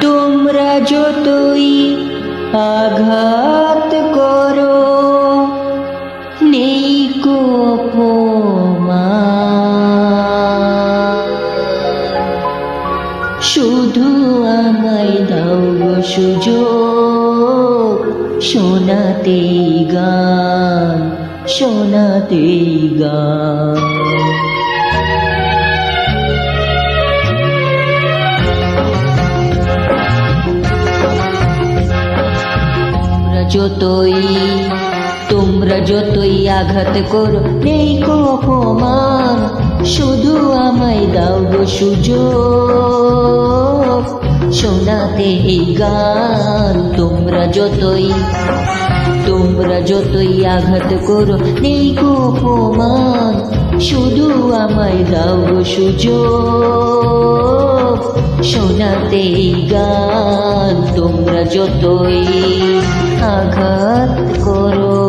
তোমরা যতই আঘাত করো নেই শুধু আমায় দাও সুযোগ শোনাতে গান শোনাতে গান। যতই তোমরা যতই আঘাত করো নেই অপমান শুধু আমায় দাও গো সুযোগ শোনাতে এই গান তোমরা যতই তোমরা যতই আঘাত করো নেই অপমান শুধু আমায় দাও গো সুযোগ শোনাতে এই গান যতই আঘাত করো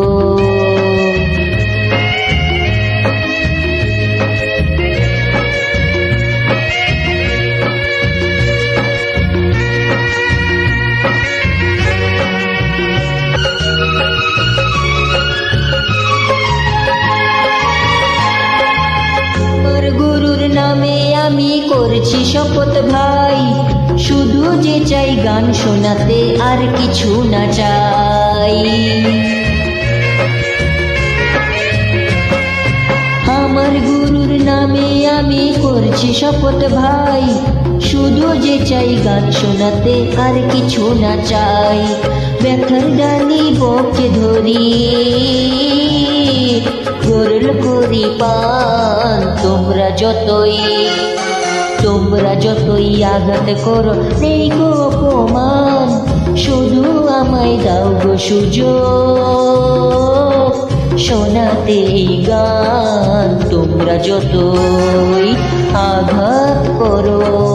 গুরুর নামে আমি করছি শপথ ভাই শুধু যে চাই গান শোনাতে আর কিছু না চাই। আমার গুরুর নামে আমি করছি শপথ ভাই। শুধু যে চাই গান শোনাতে আর কিছু না চাই। ব্যথার ডালি বকে ধরি, গরল করি পান তোমরা যতই। তোমরা যতই আঘাত করো, নেই গো অপমান। শুধু আমায় দাও গো সুযোগ। শোনাতে গান, তোমরা যতই আঘাত করো।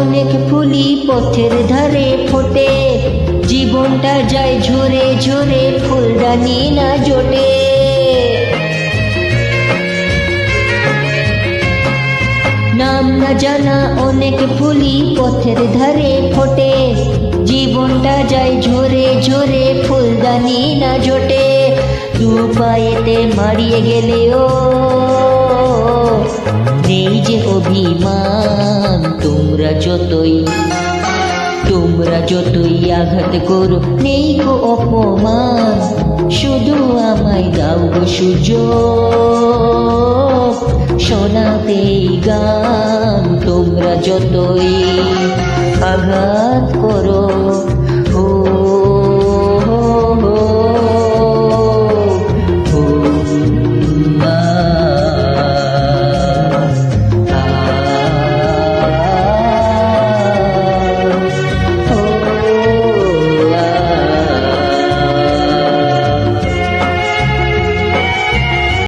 অনেক ফুলি পথের ধারে ফোটে। জীবনটা যায় ঝরে ঝরে ফুলদানি না জোটে। নাম না জানা অনেক ফুলি পথের ধারে ফোটে। জীবনটা যায় ঝরে ঝরে ফুলদানি না জোটে। দু পায়েতে মারিয়ে গেলেও নেই যে অভিমান। তোমরা যতই তোমরা যতই আঘাত করো, নেই গো অপমান, শুধু আমায় দাও গো সুযোগ। শোনাতে গান, তোমরা যতই আঘাত করো